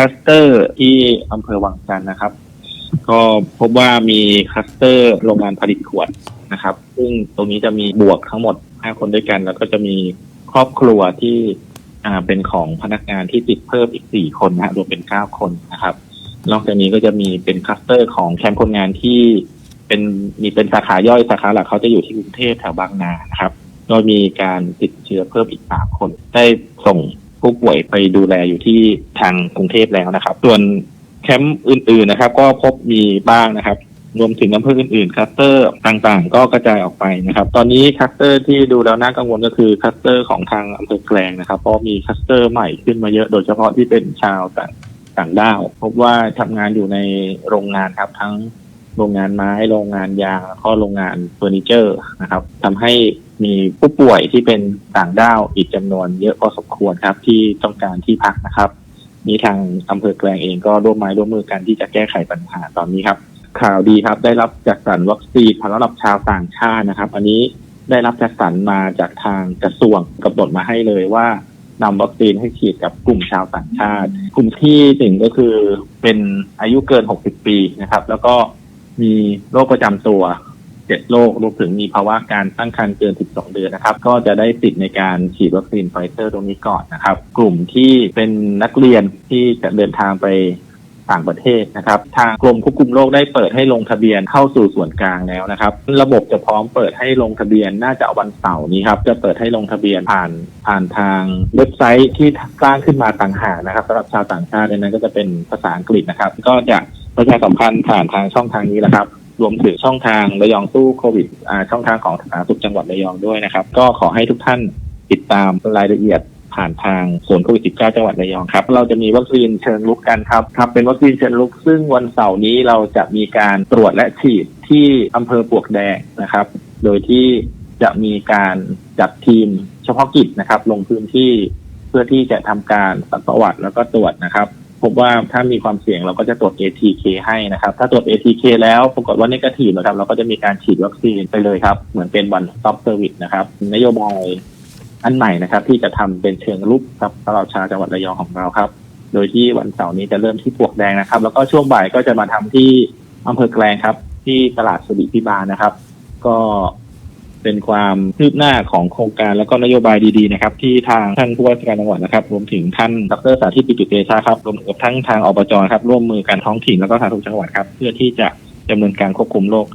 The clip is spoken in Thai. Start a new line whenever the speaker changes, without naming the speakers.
คลัสเตอร์ที่อำเภอวังจันทร์นะครับ ก็พบว่ามีคลัสเตอร์โรงงานผลิตขวดนะครับ ซึ่งตรงนี้จะมีบวกทั้งหมด 5 คนด้วยกัน แล้วก็จะมีครอบครัวที่อ่าเป็นของพนักงานที่ติดเพิ่มอีก 4 คนนะฮะรวมเป็น 9 คนนะครับ นอกจากนี้ก็จะมีเป็นคลัสเตอร์ของแคมป์คนงานที่เป็นมีเป็นสาขาย่อยสาขาหลักเขาจะอยู่ที่กรุงเทพแถวบางนานะครับโดยมีการติดเชื้อเพิ่มอีกสามคน ได้ส่ง ผู้ป่วยไปดูแลอยู่ที่ทางกรุงเทพแล้วนะครับ ส่วนแคมป์อื่นๆนะครับ ก็พบมีบ้างนะครับ รวมถึงอำเภออื่นๆคัสเตอร์ต่างๆ ก็กระจายออกไปนะครับ ตอนนี้คัสเตอร์ที่ดูแล้วน่ากังวลก็คือคัสเตอร์ของทางอำเภอแกลงนะครับ เพราะมีคัสเตอร์ใหม่ขึ้นมาเยอะโดยเฉพาะที่เป็นชาวต่างต่างด้าวพบว่าทำงานอยู่ในโรงงานครับทั้งโรงงานไม้ โรงงานยางแล้วก็โรงงานเฟอร์นิเจอร์นะครับทำให้ มีผู้ป่วยที่เป็นต่างด้าวอีกจำนวนเยอะพอสมควรครับ ที่ต้องการที่พักนะครับนี้ทางอำเภอแกลงเองก็ร่วมไม้ร่วมมือกันที่จะแก้ไขปัญหาตอนนี้ครับ ข่าวดีครับได้รับจัดสรรวัคซีนสำหรับชาวต่างชาตินะครับ อันนี้ได้รับจัดสรรมาจากทางกระทรวงกำหนดมาให้เลยว่านำวัคซีนให้ฉีดกับกลุ่มชาวต่างชาติ กลุ่มที่หนึ่งก็คือเป็นอายุเกิน 60 ปีนะครับ แล้วก็มีโรคประจำตัว เจ็ดโรครวมถึงมีภาวะการตั้งครรภ์เกิน 12 เดือนนะครับ ก็จะได้สิทธิ์ในการฉีดวัคซีนไฟเซอร์ตรงนี้ก่อนนะครับ กลุ่มที่เป็นนักเรียนที่จะเดินทางไปต่างประเทศนะครับ ทางกรมควบคุมโรคได้เปิดให้ลงทะเบียนเข้าสู่ส่วนกลางแล้วนะครับ ระบบจะพร้อมเปิดให้ลงทะเบียนน่าจะวันเสาร์นี้ครับจะเปิดให้ลงทะเบียนผ่านผ่านทางเว็บไซต์ที่สร้างขึ้นมาต่างหากนะครับสำหรับชาวต่างชาตินนั้นก็จะเป็นภาษาอังกฤษนะครับ ก็จะประชาสัมพันธ์ผ่านทางช่องทางนี้แหละครับ รวมถึงช่องทางระยองสู้โควิดช่องทางของสาธารณสุขจังหวัดระยองด้วยนะครับ ก็ขอให้ทุกท่านติดตามรายละเอียดผ่านทางศูนย์โควิด -19 จังหวัดระยองครับ เราจะมีวัคซีนเชิงลุกกันครับครับเป็นวัคซีนเชิงลุก ซึ่งวันเสาร์นี้เราจะมีการตรวจและฉีดที่อำเภอปวกแดงนะครับ โดยที่จะมีการจัดทีมเฉพาะกิจนะครับ ลงพื้นที่เพื่อที่จะทำการสัมประวัติแล้วก็ตรวจนะครับ พบว่าถ้ามีความเสี่ยงเราก็จะตรวจ ATK ให้นะครับ ถ้าตรวจ ATK แล้วปรากฏว่านกาทีฟนะครับ เราก็จะมีการฉีดวัคซีนไปเลยครับ เหมือนเป็น one stop service นะครับ นโยบายอันใหม่นะครับ ที่จะทำเป็นเชิงลุกครับสำหรับชาวจังหวัดระยองของเราครับ โดยที่วันเสาร์นี้จะเริ่มที่ปวกแดงนะครับ แล้วก็ช่วงบ่ายก็จะมาทำที่อำเภอแกลงครับ ที่ตลาดสุริพิบาลนะครับ ก็ เป็นความคืบหน้าของโครงการและก็นโยบายดีๆนะครับที่ทางท่านผู้ว่าราชการจังหวัดนะครับ รวมถึงท่านดรสาธิตปิตุเตชะครับรวมกับทั้งทางอบจครับร่วมมือกันท้องถิ่นแล้วก็ทางทุกจังหวัดครับเพื่อที่จะดำเนินการควบคุมโรค